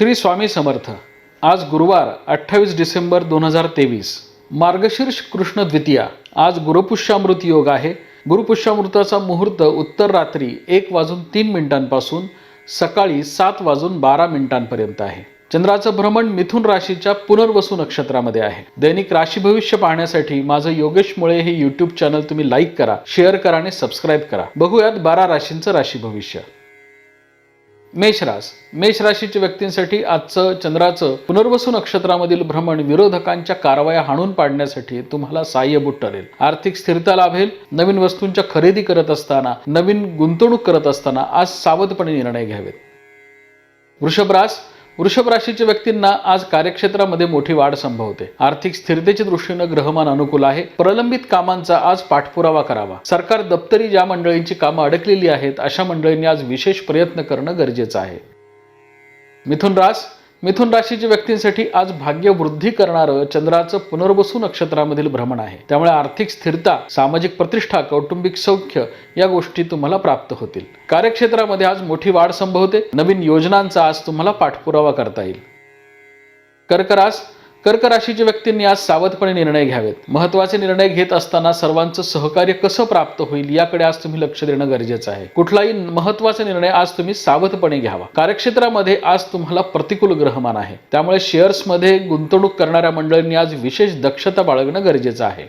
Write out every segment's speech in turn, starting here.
श्री स्वामी समर्थ. आज गुरुवार अठ्ठावीस डिसेंबर दोन हजार तेवीस. मार्गशीर्ष कृष्ण द्वितीया. आज गुरुपुष्यामृत योग आहे. गुरुपुष्यामृताचा मुहूर्त उत्तर रात्री एक वाजून तीन मिनिटांपासून सकाळी सात वाजून बारा मिनिटांपर्यंत आहे. चंद्राचं भ्रमण मिथुन राशीच्या पुनर्वसू नक्षत्रामध्ये आहे. दैनिक राशी भविष्य पाहण्यासाठी माझं योगेश मुळे हे युट्यूब चॅनल तुम्ही लाईक करा शेअर करा आणि सबस्क्राईब करा. बघूयात बारा राशींचं राशी भविष्य. मेषरास. मेषराशीच्या मेष राशीच्या व्यक्तींसाठी आजचं चंद्राचं पुनर्वसू नक्षत्रामधील भ्रमण विरोधकांच्या कारवाया हाणून पाडण्यासाठी तुम्हाला सहाय्यभूत ठरेल. आर्थिक स्थिरता लाभेल नवीन वस्तूंच्या खरेदी करत असताना नवीन गुंतवणूक करत असताना आज सावधपणे निर्णय घ्यावेत. वृषभ रास वृषभ राशीच्या व्यक्तींना आज कार्यक्षेत्रामध्ये मोठी वाढ संभवते. आर्थिक स्थिरतेच्या दृष्टीनं ग्रहमान अनुकूल आहे. प्रलंबित कामांचा आज पाठपुरावा करावा. सरकार दप्तरी ज्या मंडळींची कामं अडकलेली आहेत अशा मंडळींनी आज विशेष प्रयत्न करणं गरजेचं आहे. मिथुन रास मिथुन राशीच्या व्यक्तींसाठी आज भाग्य वृद्धी करणारं चंद्राचं पुनर्वसू नक्षत्रामधील भ्रमण आहे. त्यामुळे आर्थिक स्थिरता सामाजिक प्रतिष्ठा कौटुंबिक सौख्य या गोष्टी तुम्हाला प्राप्त होतील. कार्यक्षेत्रामध्ये आज मोठी वाढ संभवते. नवीन योजनांचा आज तुम्हाला पाठपुरावा करता येईल. कर्करास कर्क राशीच्या व्यक्तींनी आज सावधपणे निर्णय घ्यावेत. महत्त्वाचे निर्णय घेत असताना सर्वांचं सहकार्य कसं प्राप्त होईल याकडे आज तुम्ही लक्ष देणं गरजेचं आहे. कुठलाही महत्त्वाचा निर्णय आज तुम्ही सावधपणे घ्यावा. कार्यक्षेत्रामध्ये आज तुम्हाला प्रतिकूल ग्रहमान आहे. त्यामुळे शेअर्समध्ये गुंतवणूक करणाऱ्या मंडळींनी आज विशेष दक्षता बाळगणं गरजेचं आहे.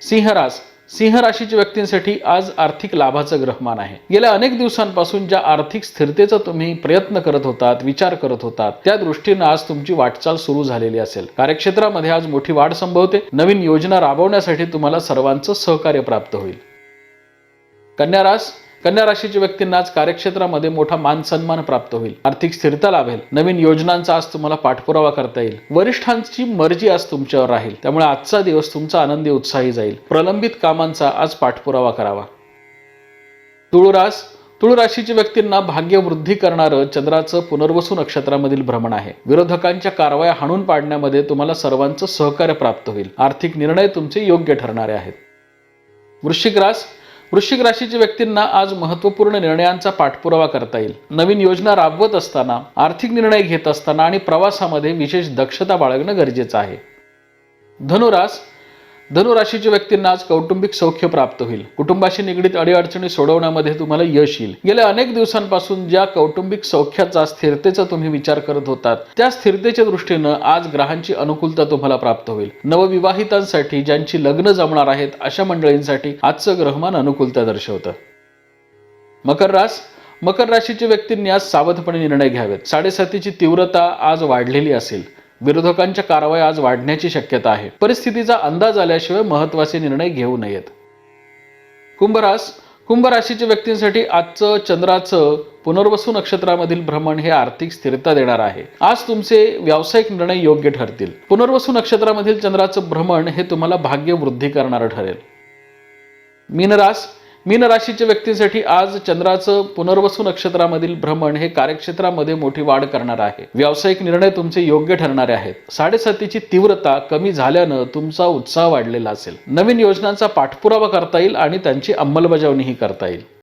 सिंहरास सिंह राशीच्या व्यक्तींसाठी आज आर्थिक लाभाचं ग्रहमान आहे. गेल्या अनेक दिवसांपासून ज्या आर्थिक स्थिरतेचा तुम्ही प्रयत्न करत होतात विचार करत होतात त्या दृष्टीनं आज तुमची वाटचाल सुरू झालेली असेल. कार्यक्षेत्रामध्ये आज मोठी वाढ संभवते. नवीन योजना राबवण्यासाठी तुम्हाला सर्वांचं सहकार्य प्राप्त होईल. कन्या रास कन्या राशीच्या व्यक्तींना आज कार्यक्षेत्रामध्ये मोठा मान सन्मान प्राप्त होईल. आर्थिक स्थिरता लाभेल. नवीन योजनांचा आज तुम्हाला पाठपुरावा करता येईल. वरिष्ठांची मर्जी आज तुमच्यावर राहील. त्यामुळे आजचा दिवस तुमचा आनंदी उत्साही जाईल. प्रलंबित कामांचा आज पाठपुरावा करावा. तुळुरास तुळ राशीच्या व्यक्तींना भाग्य वृद्धी करणारं चंद्राचं पुनर्वसू नक्षत्रामधील भ्रमण आहे. विरोधकांच्या कारवाया हाणून पाडण्यामध्ये तुम्हाला सर्वांचं सहकार्य प्राप्त होईल. आर्थिक निर्णय तुमचे योग्य ठरणारे आहेत. वृश्चिक रास वृश्चिक राशीच्या व्यक्तींना आज महत्त्वपूर्ण निर्णयांचा पाठपुरावा करता येईल. नवीन योजना राबवत असताना आर्थिक निर्णय घेत असताना आणि प्रवासामध्ये विशेष दक्षता बाळगणं गरजेचं आहे. धनुरास धनुराशीच्या व्यक्तींना आज कौटुंबिक सौख्य प्राप्त होईल. कुटुंबाशी निगडीत अडीअडचणी सोडवण्यामध्ये तुम्हाला यश येईल. गेल्या अनेक दिवसांपासून ज्या कौटुंबिक सौख्याचा स्थिरतेचा तुम्ही विचार करत होतात त्या स्थिरतेच्या दृष्टीनं आज ग्रहांची अनुकूलता तुम्हाला प्राप्त होईल. नवविवाहितांसाठी ज्यांची लग्न जमणार आहेत अशा मंडळींसाठी आजचं ग्रहमान अनुकूलता दर्शवतं. मकर रास मकर राशीच्या व्यक्तींनी आज सावधपणे निर्णय घ्यावेत. साडेसातीची तीव्रता आज वाढलेली असेल. विरोधकांच्या कारवाया आज वाढण्याची शक्यता आहे. परिस्थितीचा अंदाज आल्याशिवाय महत्त्वाचे निर्णय घेऊ नयेत. कुंभरास कुंभ राशीच्या व्यक्तींसाठी आजचं चंद्राचं पुनर्वसू नक्षत्रामधील भ्रमण हे आर्थिक स्थिरता देणार आहे. आज तुमचे व्यावसायिक निर्णय योग्य ठरतील. पुनर्वसू नक्षत्रामधील चंद्राचं भ्रमण हे तुम्हाला भाग्य वृद्धी करणारं ठरेल. मीनरास मीन राशीच्या व्यक्तींसाठी आज चंद्राचं पुनर्वसू नक्षत्रामधील भ्रमण हे कार्यक्षेत्रामध्ये मोठी वाढ करणार आहे. व्यावसायिक निर्णय तुमचे योग्य ठरणारे आहेत. साडेसातीची तीव्रता कमी झाल्यानं तुमचा उत्साह वाढलेला असेल. नवीन योजनांचा पाठपुरावा करता येईल आणि त्यांची अंमलबजावणीही करता येईल.